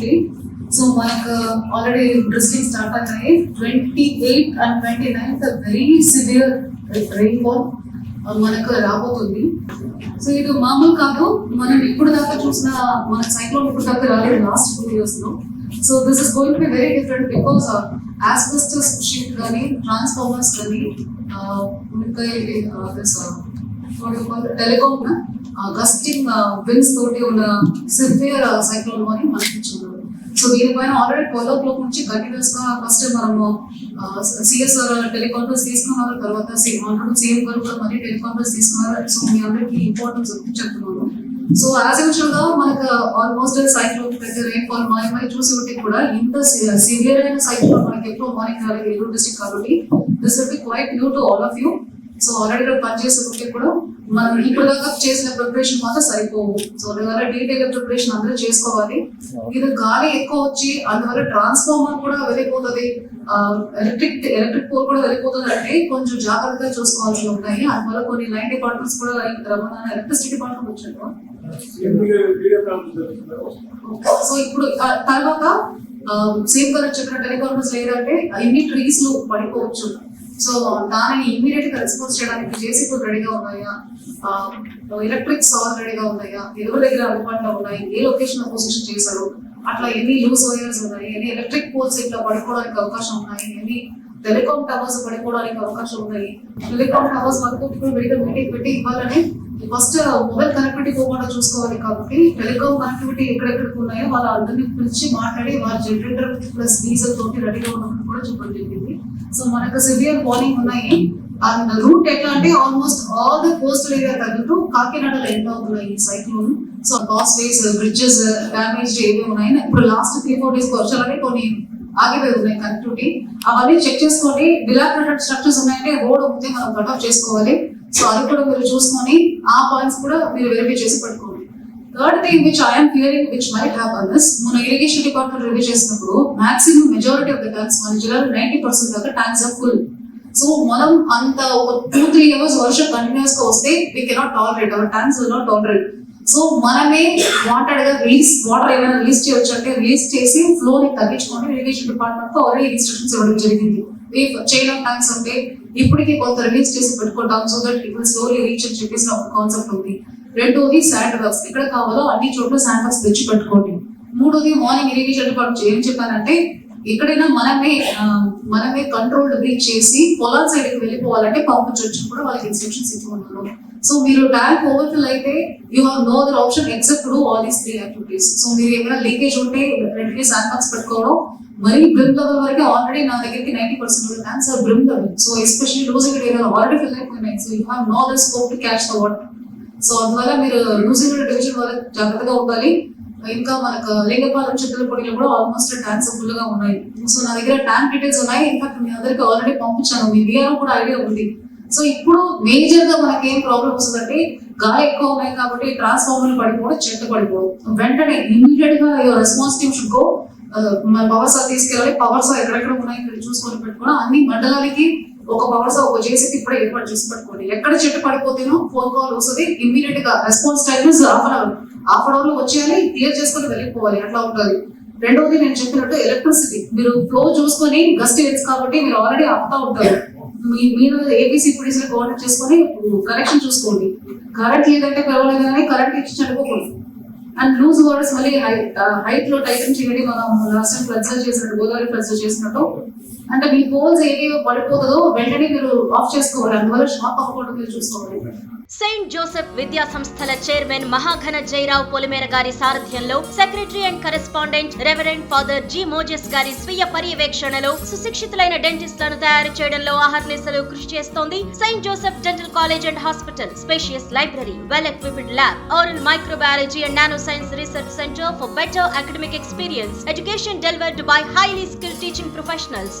I so మనకు already dressing start అయినాయి twenty eight and twenty ninth very severe rainfall మనకు రాబోతుంది. So ఇది మామూలు కాదు. మనం ఇప్పుడు దాకా చూసిన మన సైక్లోన్ ఇప్పుడు దాకా రాలేదు లాస్ట్ టూ ఇయర్స్లో. So this is going to be very different because asbestos sheet కానీ ట్రాన్స్ఫార్మర్స్ కానీ uh, టెలికామ్ గస్టింగ్ విన్స్ తోటి ఉన్న సివియర్ సైక్లోన్ అని మనకి ఇచ్చున్నారు సో దీనిపైన ఆల్రెడీ ట్వెల్వ్ ఓ క్లాక్ నుంచి కంటిన్యూస్గా ఫస్ట్ మనము సిఎస్ఆర్ టెలికాన్ఫరెన్స్ తీసుకున్నారు తర్వాత ఆల్రెడీ సీఎం గారు కూడా మళ్ళీ టెలికాన్ఫరెన్స్ తీసుకున్నారు సో మీ అందరికీ ఇంపార్టెన్స్ చెప్తున్నాను సో యాజ్ యూజువల్గా మనకు ఆల్మోస్ట్ సైక్లోన్ దగ్గర రెయిన్ఫాల్ మాయమై చూసి ఉంటే కూడా ఇంత సివియర్ అయిన సైక్లోన్ మనకి ఎప్పుడు మార్నింగ్ రాలేదు ఏలూరు డిస్ట్రిక్ట్ కాబట్టి. This will be quite new to all of you so already పనిచేసే ఉంటే కూడా మనం ఇప్పుడు దాకా చేసిన ప్రిపరేషన్ మాత్రం సరిపోవు. సో అందువల్ల డీటెయిల్ ప్రిపరేషన్ అందరూ చేసుకోవాలి. ఇది గాలి ఎక్కువ వచ్చి అందువల్ల ట్రాన్స్ఫార్మర్ కూడా వెళ్ళిపోతుంది. ఎలక్ట్రిక్ ఎలక్ట్రిక్ పోల్ కూడా వెళ్ళిపోతుంది అంటే కొంచెం జాగ్రత్తగా చూసుకోవాల్సి ఉంటాయి. అందువల్ల కొన్ని లైన్ డిపార్ట్మెంట్స్ కూడా మన ఎలక్ట్రిసిటీ డిపార్ట్మెంట్ వచ్చారు. సో ఇప్పుడు తర్వాత సేఫ్ గారు చెప్పిన టెలికాన్ఫరెన్స్ లేదంటే ఎన్ని ట్రీస్లో పడిపోవచ్చు. సో దానిని ఇమీడియట్గా రెస్పాన్స్ చేయడానికి జేసీపీ రెడీగా ఉన్నాయా? ఎలక్ట్రిక్ సాల్ రెడీగా ఉన్నాయా? ఎవరి దగ్గర అందుబాటులో ఉన్నాయి? ఏ లొకేషన్ పొజిషన్ చేశారు? అట్లా ఎన్ని లూజ్ వైర్స్ ఉన్నాయి? ఎన్ని ఎలక్ట్రిక్ పోల్స్ ఇట్లా పడిపోవడానికి అవకాశం ఉన్నాయి? ఎన్ని టెలికాం టవర్స్ పడిపోవడానికి అవకాశం ఉన్నాయి. టెలికాం టవర్స్ వరకు ఇప్పుడు మీటింగ్ పెట్టి ఇవ్వాలని ఫస్ట్ మొబైల్ కనెక్టివిటీ పోకుండా చూసుకోవాలి కాబట్టి టెలికాం కనెక్టివిటీ ఎక్కడెక్కడికి ఉన్నాయో వాళ్ళ అందరినీ పిలిచి మాట్లాడి వాళ్ళ జనరేటర్ ప్లస్ డీజిల్ తోటి రెడీగా ఉన్నట్టు కూడా చెప్పడం జరిగింది. సో మనకు సివియర్ వార్నింగ్ ఉన్నాయి. అండ్ రూట్ ఎట్లా అంటే almost all the coastal area తగ్గుతూ కాకినాడలో ఎండ్ అవుతున్నాయి ఈ cyclone so causeways bridges damage ఏవి ఉన్నాయి. ఇప్పుడు లాస్ట్ త్రీ ఫోర్ డేస్ వర్షాలనే కొన్ని ఆగిపోయి ఉన్నాయి కనెక్టివిటీ అవన్నీ చెక్ చేసుకోండి. డిలాక్రేటెడ్ స్ట్రక్చర్స్ ఉన్నాయంటే రోడ్ ఒకటి మనం కట్ ఆఫ్ చేసుకోవాలి. సో అది కూడా మీరు చూసుకొని ఆ పాయింట్స్ కూడా మీరు వెరిఫై చేసి పెట్టుకోండి. Third thing which I'm clearing which might happen this మన ఇరిగేషన్ డిపార్ట్మెంట్ రివ్యూ చేసినప్పుడు maximum majority of the tanks మన జిల్లాలో నైన్టీ పర్సెంట్ దాకా ట్యాంక్స్ ఆర్ ఫుల్ సో మనం అంత ఒక టూ త్రీ అవర్స్ వర్షం కంటిన్యూస్గా వస్తే we cannot tolerate our tanks will not tolerate so మనమే వాంటెడ్గా రిలీజ్ వాటర్ ఏమైనా రిలీజ్ చేయొచ్చు అంటే రిలీజ్ చేసి ఫ్లో ని తగ్గించుకొని ఇరిగేషన్ డిపార్ట్మెంట్తో ఆల్రెడీ ఇన్స్ట్రక్షన్స్ ఇవ్వడం జరిగింది. చైన్ ఆఫ్ ట్యాంక్స్ ఉంటే ఇప్పటికీ కొంత రిలీజ్ చేసి పెట్టుకుంటాం so that it will slowly reach అని చెప్పేసి ఒక కాన్సెప్ట్ ఉంది. రెండోది శాండ్ బాక్స్ ఎక్కడ కావాలో అన్ని చోట్ల శాండ్ బాక్స్ తెచ్చి పెట్టుకోండి. మూడోది మార్నింగ్ ఇరిగేషన్ డిపార్ట్మెంట్ ఏం చెప్పారంటే ఎక్కడైనా మనమే మనమే కంట్రోల్డ్ బ్రీచ్ చేసి పొలాల సైడ్కి వెళ్ళిపోవాలంటే పంపించవచ్చు కూడా వాళ్ళకి ఇన్స్ట్రక్షన్స్ ఇవ్వమన్నారు సో మీరు ట్యాంక్ ఓవర్ఫిల్ అయితే you have no other option except do all these three activities so మీరు ఏమైనా లీకేజ్ ఉంటే వెంటనే శాండ్ బాక్స్ పెట్టుకోవడం. మరి బ్రిమ్ లెవెల్ వరకు ఆల్రెడీ నా దగ్గరికి ninety percent tanks are brim level so especially losing ఏరియాలో ఆల్రెడీ ఫిల్ అయిపోయినాయి so you have no other scope to catch the water so అందువల్ల మీరు లూజింగ్ డివిజన్ వల్ల జాగ్రత్తగా ఉండాలి. ఇంకా మనకు లింగపాలెం చిత్తలపొడిలో కూడా ఆల్మోస్ట్ ట్యాంక్స్ ఫుల్గా ఉన్నాయి. సో నా దగ్గర ట్యాంక్ డీటెయిల్స్ ఉన్నాయి. ఇన్ఫాక్ట్ మీ అందరికి ఆల్రెడీ పంపించాను. మీ డిఆర్ కూడా ఐడియా ఉంది. సో ఇప్పుడు మేజర్గా మనకి ఏం ప్రాబ్లం వస్తుందంటే గాలి ఎక్కువ ఉన్నాయి కాబట్టి ట్రాన్స్ఫార్మర్లు పడిపోవడం చెట్టు పడిపోవడం. వెంటనే ఇమీడియట్గా your response team should go మన పవర్ సార్ తీసుకెళ్ళాలి. పవర్ సా ఎక్కడెక్కడ ఉన్నాయి ఇక్కడ చూసుకొని పెట్టుకోవడం అన్ని మండలానికి ఒక పవర్ సార్ ఒక జేసీకి ఇప్పుడే ఏర్పాటు చేసి పెట్టుకోండి. ఎక్కడ చెట్టు పడిపోతేనో ఫోన్ కాల్ వస్తుంది. ఇమీడియట్గా response time is half an hour half an అవర్లో వచ్చేయాలి క్లియర్ చేసుకొని వెళ్ళిపోవాలి. అట్లా ఉంటుంది. రెండవది నేను చెప్పినట్టు ఎలక్ట్రిసిటీ మీరు ఫ్లో చూసుకొని గస్ట్ ఏజ్ కాబట్టి మీరు ఆల్రెడీ ఆపుతా ఉంటారు. మీ మీరు ఏబీసీ పిడిసి కోఆర్డినేట్ చేసుకొని కనెక్షన్ చూసుకోండి. కరెంట్ లేదంటే పిలవలేదు కానీ కరెంట్ ఇచ్చి చనిపోకూడదు. అండ్ లూజ్ వాటర్స్ మళ్ళీ హైట్లో టైటన్ చేయండి. మనం లాస్ట్ టైం ఫ్లడ్స్ చేసినట్టు గోదావరి ఫ్లడ్స్ చేసినట్టు. అంటే మీ పోల్స్ ఏది పడిపోతుందో వెంటనే మీరు ఆఫ్ చేసుకోవాలి. అందువల్ల షాప్ అవ్వకుండా మీరు చూసుకోవాలి. సెయింట్ జోసెఫ్ విద్యా సంస్థల చైర్మన్ మహాఘన జయరావు పొలిమేర గారి సారథ్యంలో secretary and correspondent reverend father G Moses గారి స్వీయ పర్యవేక్షణలో సుశిక్షితులైన డెంటిస్టులను తయారు చేయడంలో అహర్నిశలు కృషి చేస్తోంది Saint Joseph dental college and hospital spacious library. Well equipped lab oral microbiology and nano science research centre for better academic experience education delivered by highly skill teaching professionals